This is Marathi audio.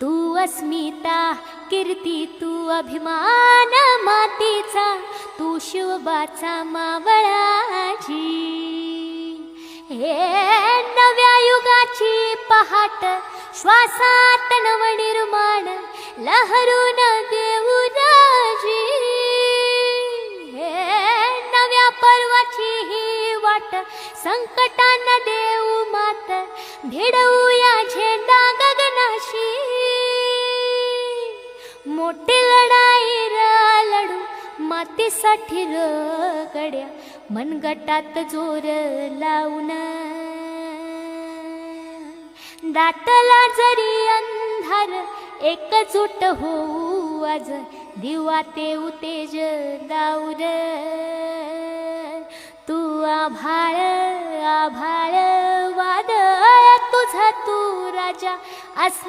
तू अस्मिता कीर्ती तू अभिमान मातीचा तू शिवबाचा मावळाची हे नव्या युगाची पहाट श्वासात नवनिर्माण लहरून देऊ राजी. हे नव्या पर्वाची ही वाट संकटांना देऊ मात भिडवूया झेंडा मोठी लढाई र लढू मातीसाठी र गड्या मनगटात जोर लावून. दाटला जरी अंधार एकजूट होऊ आज. दिवा ते उतेज दाऊर तू आभाळ आभाळ वादळ तुझा तू राजा अस